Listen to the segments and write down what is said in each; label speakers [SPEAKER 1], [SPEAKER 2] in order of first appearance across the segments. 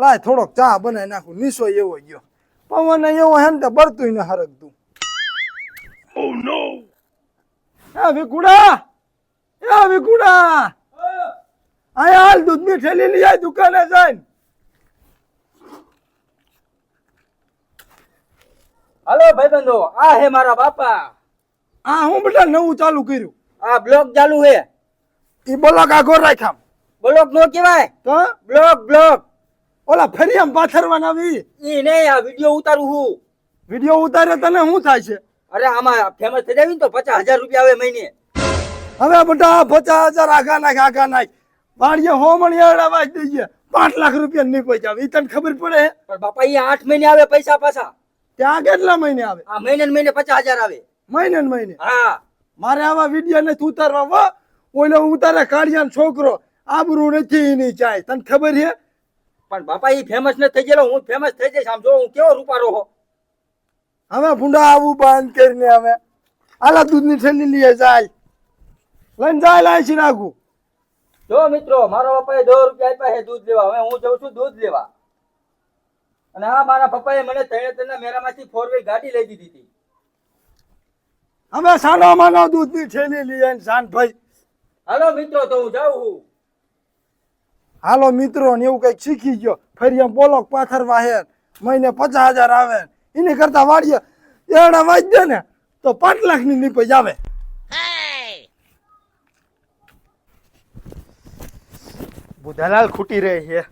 [SPEAKER 1] લાય થોડોક ચા બનાવી નાખું નીસો એવો ગયો. પવન એવો હે ને તે બળતું ને હરકતું. એ વિકુડા એ વિકુડા આયા હાલ દૂધની થેલી લઈ આય દુકાને જઈને.
[SPEAKER 2] હાલો ભાઈબંધો આ હે મારા બાપા.
[SPEAKER 1] આ હું બેટા નવું ચાલુ કર્યું.
[SPEAKER 2] આ બ્લોગ ચાલુ હે.
[SPEAKER 1] એ બોલો કાગો રાખ્યા.
[SPEAKER 2] બ્લોક નો કહેવાય.
[SPEAKER 1] તો
[SPEAKER 2] બ્લોક બ્લોગ
[SPEAKER 1] ઓલા ફરી આમ પાથરવાના આવી
[SPEAKER 2] ઈ નહીં આ વિડિયો ઉતારું હું.
[SPEAKER 1] વીડિયો ઉતારે તને શું થાય છે?
[SPEAKER 2] અરે આમાં ફેમસ થઈ જાવી ને તો પચાસ હજાર રૂપિયા આવે મહિને.
[SPEAKER 1] હવે બધા પચાસ હજાર આખા નાખ આખા નાખ. વાડીએ હોમણી અડાવા દઈએ. પાંચ લાખ રૂપિયા નહીં પૈસા આવે ઈ તને ખબર પડે
[SPEAKER 2] પણ બાપા ઈ આઠ મહિને આવે પૈસા પાછા.
[SPEAKER 1] ત્યાં કેટલા મહિને આવે?
[SPEAKER 2] આ મહિને ને મહિને પચાસ હજાર આવે.
[SPEAKER 1] મહિને ને મહિને?
[SPEAKER 2] હા.
[SPEAKER 1] મારે આવા વીડિયો ને ઉતારવા વા ઓલે ઉતારે કાઢિયાનો છોકરો. આબરૂ નથી એની ચાય તને ખબર છે?
[SPEAKER 2] પણ બાપા એ ફેમસ ન થઈ ગયેલો. હું ફેમસ થઈ જઈશ. આમ જો હું કેવો રૂપારો હો?
[SPEAKER 1] હવે ભૂંડા આવું બંધ કરીને હવે આલા દૂધની થેલી લઈએ જાય. લઈને જાય લાય છે નાખું.
[SPEAKER 2] જો મિત્રો મારા પપ્પાએ દો રૂપિયા આપ્યા છે દૂધ લેવા. હવે હું જઉં છું દૂધ લેવા. અને આ મારા પપ્પાએ મને ત્રણે ત્રણ મેરામાંથી ફોર વ્હીલ ગાડી લઈ દીધી હતી.
[SPEAKER 1] હવે સાનો માનો દૂધની થેલી લઈએ સાન ભાઈ
[SPEAKER 2] હાલો મિત્રો તો હું જાઉં છું.
[SPEAKER 1] હાલો મિત્રો ને એવું કંઈક શીખી ગયો. ફરી એમ બોલો પાથર વાહે. મહિને પચાસ હજાર આવે. એની કરતા વાડીએ એડા વાજ દે ને તો પાંચ લાખની નીપજ આવે.
[SPEAKER 3] બુધાલાલ ખૂટી રહે છે.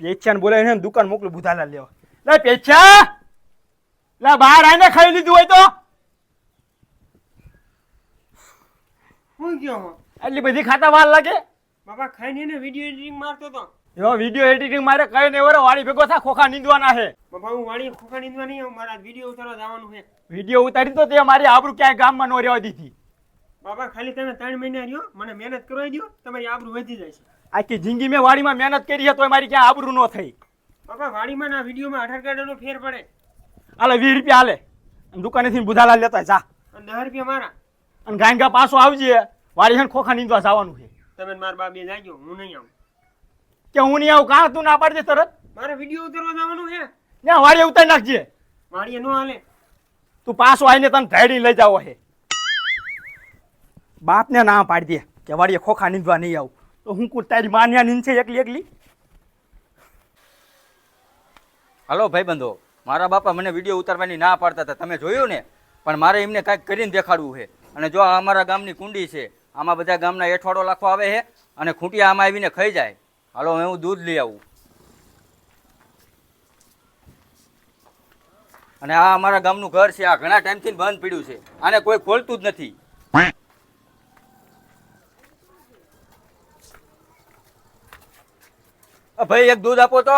[SPEAKER 3] પેચ્યાને બોલાવીને દુકાન મોકલું બુધાલાલ લેવા. લે પેચ્યા! લે બહાર આવીને ખાઈ લીધું હોય તો.
[SPEAKER 4] હું ગયો હું
[SPEAKER 3] એટલી બધી ખાતા વાર લાગે?
[SPEAKER 4] બાબા ખાઈને એને વીડિયો એડિટિંગ મારતો તો.
[SPEAKER 3] એવો વીડિયો એડિટિંગ મારે કઈ નહીં વરે વાળી ભેગો થા ખોખા નીંદવાના છે
[SPEAKER 4] બાબા હું વાળી ખોખા નીંદવા નહીં મારા વીડિયો ઉતારવા જવાનું છે
[SPEAKER 3] વીડિયો ઉતારી તો તે મારી આબરૂ ક્યાંય ગામમાં નો રહેવા દીધી.
[SPEAKER 4] બાબા ખાલી તમે ત્રણ મહિના રહ્યો મને મહેનત કરવા દો તમારી આબરૂ વધી જાય છે.
[SPEAKER 3] આખી જિંદગી મેં વાડીમાં મહેનત કરી છે તોય મારી ક્યાં આબરૂ નો થઈ.
[SPEAKER 4] બાબા વાડીમાં ના વિડીયોમાં અઢાર કાર્ડનો ફેર પડે.
[SPEAKER 3] હાલે વીસ રૂપિયા હાલે. દુકાનેથી બુધાલા લેતા જા.
[SPEAKER 4] અને દસ રૂપિયા મારા.
[SPEAKER 3] અને ગાંગા પાછો આવજે. વાડી હે ખોખા નીંદવા જવાનું છે
[SPEAKER 4] તમે મારા બા બે જાજો હું નહીં આવું.
[SPEAKER 3] કે હું નહીં આવું કાં તું ના પાડજે તરત?
[SPEAKER 4] મારે વીડિયો ઉતારવા જવાનું છે.
[SPEAKER 3] ને વાડીએ ઉતારી નાખજે.
[SPEAKER 4] વાડીએ નો હાલે.
[SPEAKER 3] તું પાછો આવીને તને ધૈડી લઈ જાવ હે. બાપને ના પાડી દે કે વાડીએ ખોખા નીંદવા નહીં આવું. તો હું કું તારી માન્યા નીંદ છે એકલી એકલી?
[SPEAKER 2] હાલો ભાઈબંધો મારા બાપા મને વીડિયો ઉતારવાની ના પાડતા હતા. તમે જોયું ને? પણ મારે એમને કાંઈક કરીને દેખાડવું છે. અને જો આ અમારા ગામની કુંડી છે આમાં બધા ગામના એઠવાડો લાખો આવે છે અને ખૂંટિયા આમાં આવીને ખાઈ જાય. હાલો, હું દૂધ લઈ આવું. અને આ અમારા ગામનું ઘર છે, આ ઘણા ટાઈમથી બંધ પડ્યું છે. આને કોઈ ખોલતું જ નથી. ભાઈ, એક દૂધ આપો તો.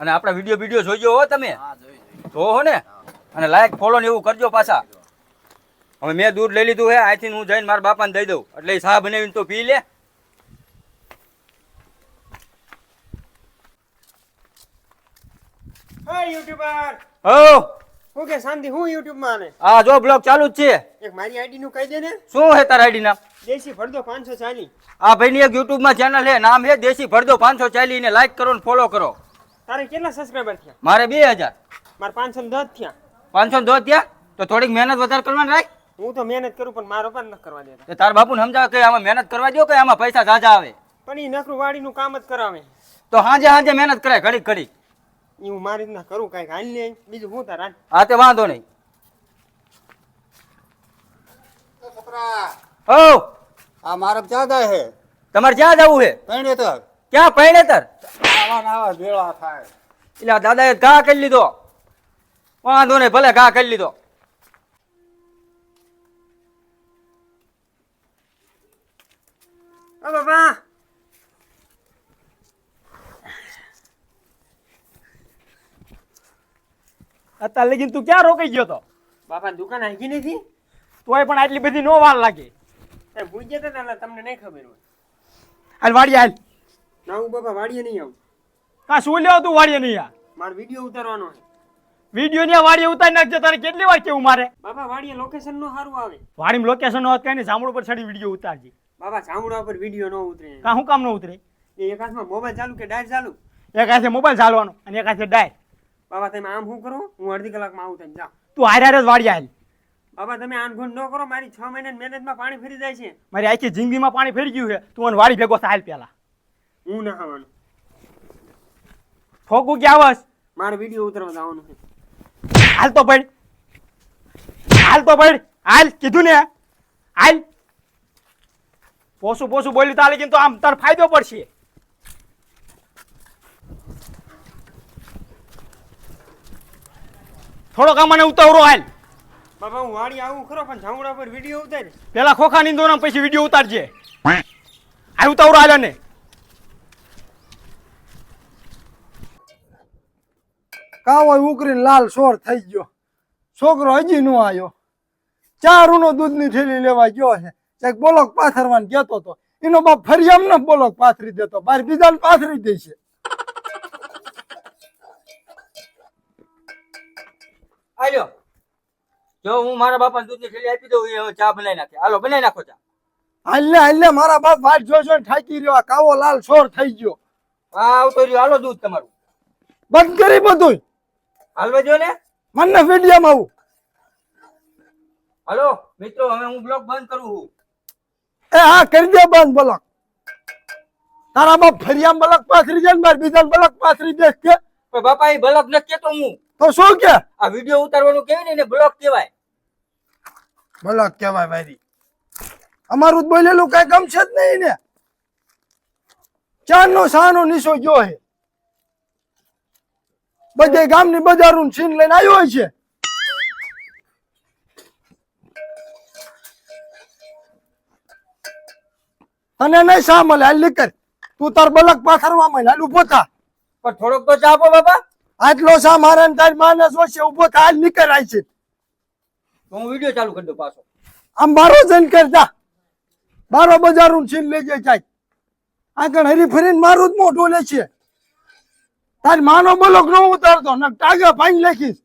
[SPEAKER 2] અને આપણા વીડિયો વીડિયો જોઈજો હો તમે. જોવો ને. અને લાયક ફોલો ને એવું કરજો પાછા. હવે મેં દૂધ લઈ લીધું હે અહીંથી હું જઈને મારા બાપાને દઈ દઉં. એટલે એ ચા બનાવીને તો પી લે.
[SPEAKER 4] યુટ્યુબર.
[SPEAKER 2] હો.
[SPEAKER 4] હું કે શાંતિ હું યુટ્યુબમાં આને?
[SPEAKER 2] આ જો બ્લોગ ચાલુ જ છે.
[SPEAKER 4] એક મારી આઈડી નું કહી દે ને.
[SPEAKER 2] શું હે તારા આઈડી નામ
[SPEAKER 4] દેશી પાંચસો ચાલી.
[SPEAKER 2] આ ભાઈની એક યુટ્યુબમાં ચેનલ હે નામ હે દેશી પાંચસો ચાલી ને લાઈક કરો ને ફોલો કરો.
[SPEAKER 4] તારે કેટલા સબસ્ક્રાઈબર થયા?
[SPEAKER 2] મારે બે હજાર.
[SPEAKER 4] મારે પાંચસો ને દસ થયા.
[SPEAKER 2] પાંચસો દો થયા? તો થોડીક મહેનત વધારે કરવાની રાખ.
[SPEAKER 4] હું તો મહેનત કરું પણ મારો પણ ન કરવા દેતા.
[SPEAKER 2] તો તાર બાપુને સમજાવે કે આમાં મહેનત કરવા દો કે આમાં પૈસા ઝાઝા આવે?
[SPEAKER 4] પણ એ નકરું વાડીનું કામ જ કરાવે.
[SPEAKER 2] તો હાજે હાજે મહેનત કરાય ઘડીક ઘડીક.
[SPEAKER 4] ઈ હું મારી રીતના કરું કાંઈક હાલ લે. બીજું હું તાર
[SPEAKER 2] હા તે વાંધો નહીં. ઓ
[SPEAKER 5] આ મારે ક્યાં જાય છે?
[SPEAKER 2] તમારે ક્યાં જવું છે?
[SPEAKER 5] પૈણે તો
[SPEAKER 2] ક્યાં પૈણેતર?
[SPEAKER 5] આવા ના આવા ભેળા થાય.
[SPEAKER 2] એટલે દાદાએ ઘા કરી લીધો. વાંધો નહીં ભલે ઘા કરી લીધો.
[SPEAKER 4] ઓ બાબા
[SPEAKER 3] અત્યારે લગીને તું ક્યાં રોકાઈ ગયો તો?
[SPEAKER 4] બાપા દુકાન આવી નથી?
[SPEAKER 3] તોય પણ આટલી બધી નો વાર લાગે.
[SPEAKER 4] ભૂઈ જતા હતા તમને નહીં ખબર હોય.
[SPEAKER 3] હાલ વાડી હાલ.
[SPEAKER 4] ના હું બાપા વાડીએ નહીં આવું.
[SPEAKER 3] કાં શું લેવા તું વાડીએ નહીં આ?
[SPEAKER 4] મારો વીડિયો ઉતારવાનો છે.
[SPEAKER 3] વીડિયો ની વાડીએ ઉતારી નાખજો તારે કેટલી વાર કેવું મારે?
[SPEAKER 4] બાબા વાડીએ લોકેશન નો સારું આવે.
[SPEAKER 3] વાડીમાં લોકેશન નો કઈ જામડું પર ચડી વિડિયો ઉતારજી.
[SPEAKER 4] બાબા ચામડા પર વિડિયો નો ઉતરે.
[SPEAKER 3] કા હું કામ નો ઉતરે?
[SPEAKER 4] એ એક હાથમાં મોબાઈલ ચાલુ કે ડાયર ચાલુ?
[SPEAKER 3] એક હાથે મોબાઈલ ચાલવાનો અને એક હાથે ડાયર.
[SPEAKER 4] બાબા તમે આમ શું કરો? હું અડધી કલાકમાં આવું તમે જા
[SPEAKER 3] તું હારે હારે જ વાડી હાલ.
[SPEAKER 4] બાબા તમે આનગોન ન કરો મારી છ મહિના મહેનતમાં પાણી ફરી જાય છે.
[SPEAKER 3] મારી આખી જિંદગીમાં પાણી ફેરી ગયું છે. તું મને વાડી ભેગો થાય પેલા
[SPEAKER 4] હું ના આવવાનું
[SPEAKER 3] ઠોકું ક્યાં આવસ
[SPEAKER 4] મારે વીડિયો ઉતરવા જવાનું છે.
[SPEAKER 3] હાલ તો પડ. હાલ તો પડ. હાલ કીધું ને. હાલ. પોસું પોસું બોલી તાલે તો આમ તાર ફાયદો પડશે. થોડોક મને ઉતારો હાલ.
[SPEAKER 4] બાબા હું વાડી આવું ખરો પણ ચામડા પર વીડિયો ઉતારી
[SPEAKER 3] પેલા ખોખા નીંદો ને પછી વીડિયો ઉતારજે. આ ઉતાવળો હાલ ને
[SPEAKER 1] કાવો ઉકરીને લાલ સોર થઈ ગયો. છોકરો હજી નો આવ્યો. ચારૂનો દૂધની થેલી લેવા ગયો છે. એક બોલોક પાથરવાને કહેતો હતો એનો બાપ ફરી એમને ન બોલોક પાથરી દેતો. બાર બીજાને પાથરી દે છે
[SPEAKER 2] આલ્યો જો હું મારા બાપા દૂધની થેલી આપી દઉં એ ચા બનાવી નાખે. હાલો બનાવી નાખો ચા.
[SPEAKER 1] હાલને હાલને મારા બાપ વાટ જોઈ જોઈને થાકી રહ્યો. કાવો લાલ સોર થઈ ગયો.
[SPEAKER 2] આવતો રહ્યો. હાલો દૂધ તમારું.
[SPEAKER 1] બંધ કરી બધું
[SPEAKER 2] હાલવા જો ને?
[SPEAKER 1] મને વિડીયામાં આવું.
[SPEAKER 2] હાલો મિત્રો હવે હું બ્લોક બંધ કરું છું.
[SPEAKER 1] એ હા કરી દે બંધ બ્લોક તારા બાપ ફરિયામ બ્લોક પાથરી જાય માર બીજા બ્લોક બલક પાથરી દે કે?
[SPEAKER 2] પણ બાપા એ બ્લોક ન કેતો હું.
[SPEAKER 1] તો શું કે?
[SPEAKER 2] આ વીડિયો ઉતારવાનું કેવી ને એને બ્લોગ કહેવાય.
[SPEAKER 1] બ્લોક કહેવાય ભાઈ અમારું જ બોલેલું કઈ ગમશે જ નહીં ને. ચારનો સાનો નિશો ગયો હે. બધે ગામની બજારું છીન લઈને આવ્યો હોય છે. તને નહીં શા મળે? હાલ નીકળ. તું તાર બલક પાથરવા મળે હાલ ઊભો થા.
[SPEAKER 2] પણ થોડોક તો ચા આપો બાપા.
[SPEAKER 1] આટલો શા મારે તારી માને જોશે ઊભો થા. હાલ નીકળ આવી છે.
[SPEAKER 2] હું વીડિયો ચાલુ કરી દઉં પાછો.
[SPEAKER 1] આમ બારો જન કરતા બારો બજારું છીન લઈ જાય આગળ હરી ફરીને મારું જ મોઢું લે છે. તારી માનો બોલો ન ઉતારતો. ને ટાગા ભાઈ લખીશ.